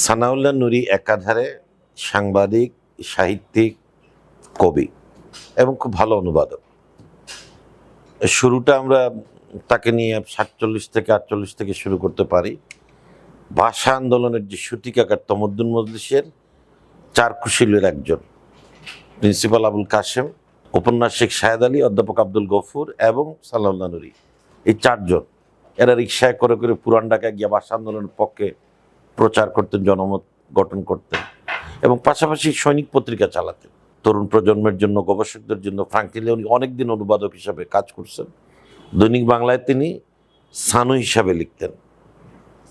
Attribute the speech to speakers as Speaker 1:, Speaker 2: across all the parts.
Speaker 1: সানাউল্লাহ নুরি একাধারে সাংবাদিক, সাহিত্যিক, কবি এবং খুব ভালো অনুবাদক। শুরুটা আমরা তাকে নিয়ে সাতচল্লিশ থেকে আটচল্লিশ থেকে শুরু করতে পারি। ভাষা আন্দোলনের যে সুতিকাকার তমদ্দুন মজলিসের চার কুশিলের একজন প্রিন্সিপাল আবুল কাশেম উপন্যাসিক শাহেদ আলী, অধ্যাপক আব্দুল গফুর এবং সালাউল্লাহ নুরি। এই চারজন, এরা রিক্সায় করে করে পুরান ঢাকায় গিয়ে ভাষা আন্দোলনের পক্ষে প্রচার করতেন, জনমত গঠন করতেন এবং পাশাপাশি সৈনিক পত্রিকা চালাতেন। তরুণ প্রজন্মের জন্য, গবেষকদের জন্য ফ্রাঙ্কলি উনি অনেকদিন অনুবাদক হিসাবে কাজ করছেন। দৈনিক বাংলায় তিনি সানু হিসাবে লিখতেন।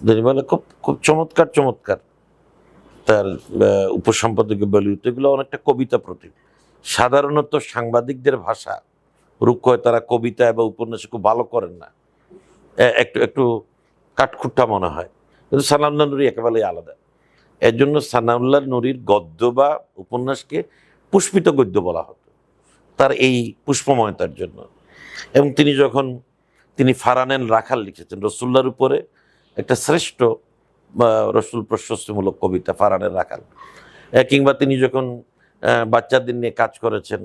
Speaker 1: দৈনিক বাংলা খুব খুব চমৎকার চমৎকার। তার উপসম্পাদকীয় বলিউড, এগুলো অনেকটা কবিতা প্রতীক। সাধারণত সাংবাদিকদের ভাষা, রুক্ষ হয় তারা কবিতা এবং উপন্যাসে খুব ভালো করেন না। একটু একটু কাঠখুট্টা মনে হয়। কিন্তু সানাউল্লাহ নুরি একেবারেই আলাদা। এর জন্য সানাউল্লাহ নুরির গদ্য বা উপন্যাসকে পুষ্পিত গদ্য বলা হতো, তার এই পুষ্পময়তার জন্য। এবং তিনি যখন, তিনি ফারানেন রাখাল লিখেছেন রসুল্লার উপরে একটা শ্রেষ্ঠ রসুল প্রশস্তিমূলক কবিতা, ফারানের রাখাল। কিংবা তিনি যখন বাচ্চাদের নিয়ে কাজ করেছেন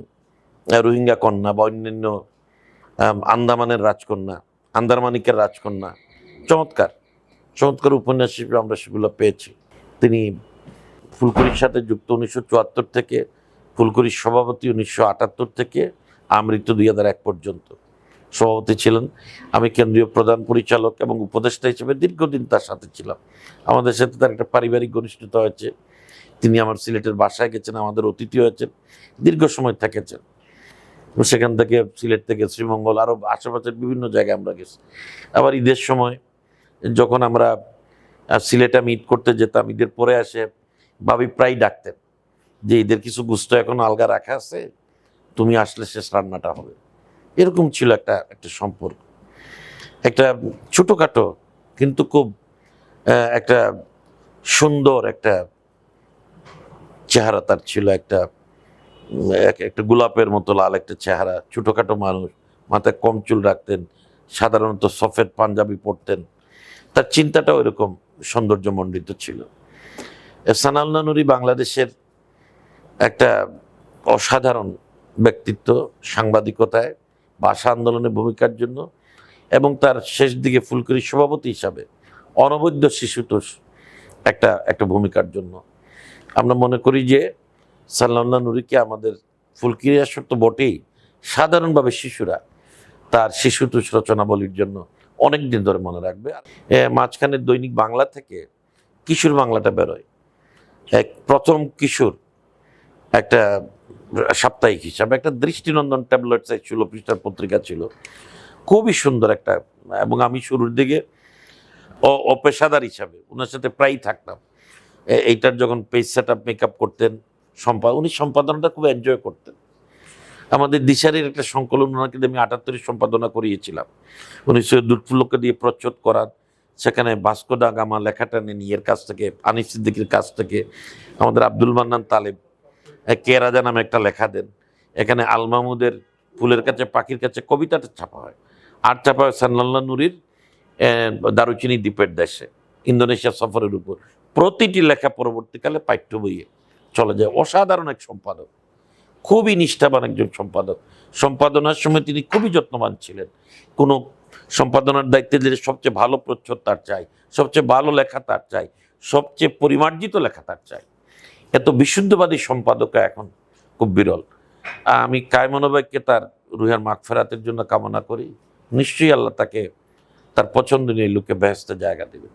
Speaker 1: রোহিঙ্গা কন্যা বা অন্যান্য আন্দামানের রাজকন্যা, আন্দারমানিকের রাজকন্যা, চমৎকার। চমৎকার উপন্যাস হিসেবে আমরা সেগুলো পেয়েছি। তিনি ফুলকুরির সাথে যুক্ত উনিশশো চুয়াত্তর থেকে, ফুলকুরির সভাপতি উনিশশো আটাত্তর থেকে, আমৃত্যু দুই হাজার এক পর্যন্ত। সভাপতি ছিলেন। আমি কেন্দ্রীয় প্রধান পরিচালক এবং উপদেষ্টা হিসেবে দীর্ঘদিন তার সাথে ছিলাম। আমাদের সাথে তার একটা পারিবারিক ঘনিষ্ঠতা হয়েছে। তিনি আমার সিলেটের বাসায় গেছেন, আমাদের অতিথি হয়েছেন, দীর্ঘ সময় থেকেছেন। সেখান থেকে সিলেট থেকে শ্রীমঙ্গল, আরও আশেপাশের বিভিন্ন জায়গায় আমরা গেছি। আবার ঈদের সময় যখন আমরা সিলেটে মিট করতে যেতাম, ঈদের পরে আসে ভাবি প্রায় ডাকতেন যে, ঈদের কিছু গুস্ত এখন আলগা রাখা আছে, তুমি আসলে শেষ রান্নাটা হবে। এরকম ছিল একটা একটা সম্পর্ক। একটা ছোটোখাটো কিন্তু খুব একটা সুন্দর একটা চেহারা তার ছিল, একটা, এক- একটা গোলাপের মতো লাল একটা চেহারা, ছোটোখাটো মানুষ, মাথায় কম চুল রাখতেন, সাধারণত সফেদ পাঞ্জাবি পরতেন। তার চিন্তাটাও এরকম সৌন্দর্যমণ্ডিত ছিল। সানাল্লা নুরি বাংলাদেশের একটা অসাধারণ ব্যক্তিত্ব সাংবাদিকতায়, ভাষা আন্দোলনের ভূমিকার জন্য এবং তার শেষ দিকে ফুলকুরি সভাপতি হিসাবে অনবদ্য শিশুতোষ একটা একটা ভূমিকার জন্য। আমরা মনে করি যে সাল্লাল্লাহ নুরিকে আমাদের ফুলকিরি তো বটেই। সাধারণভাবে শিশুরা তার শিশুতোষ রচনাবলীর জন্য অনেক দিন ধরে মনে রাখবে। মাঝখানে দৈনিক বাংলা থেকে কিশোর বাংলাটা বেরোয়। এক প্রথম কিশোর একটা সাপ্তাহিক হিসাবে একটা দৃষ্টিনন্দন ট্যাবলেট সাইজ ছিল, পৃষ্ঠার পত্রিকা ছিল। খুবই সুন্দর একটা, এবং আমি শুরুর দিকে অপেশাদার হিসাবে ওনার সাথে প্রায়ই থাকতাম। এইটার যখন পেজ সেট আপ মেকআপ করতেন, সম্পা, উনি সম্পাদনাটা খুব এনজয় করতেন। আমাদের দিশারির একটা সংকলন দিয়ে আমি আটাত্তরের সম্পাদনা করিয়েছিলাম। উনি সৈয়দ দিয়ে প্রচ্ছদ করান। সেখানে ভাস্কো দা গামা লেখাটা নেন ইয়ের কাছ থেকে, আনিস সিদ্দিকির কাছ থেকে। আমাদের আব্দুল মান্নান তালেব কে রাজা নামে একটা লেখা দেন। এখানে আল মাহমুদের ফুলের কাছে, পাখির কাছে কবিতাটা ছাপা হয়। আর ছাপা হয় সান্নাল্লাহ নুরির দারুচিনি দ্বীপের দেশে, ইন্দোনেশিয়া সফরের উপর। প্রতিটি লেখা পরবর্তীকালে পাঠ্য বইয়ে চলে যায়। অসাধারণ এক সম্পাদক। খুবই নিষ্ঠাবান একজন সম্পাদক। সম্পাদনার সময় তিনি খুবই যত্নবান ছিলেন। কোনো সম্পাদনার দায়িত্বে দিলে সবচেয়ে ভালো প্রচ্ছদ তার চাই, সবচেয়ে ভালো লেখা তার চাই, সবচেয়ে পরিমার্জিত লেখা তার চাই। এত বিশুদ্ধবাদী সম্পাদক এখন খুব বিরল। আমি কায়মনোবাইককে তার রুহের মাগফেরাতের জন্য কামনা করি। নিশ্চয়ই আল্লাহ তাকে তার পছন্দনীয় লোকে ব্যস্ত জায়গা দেবে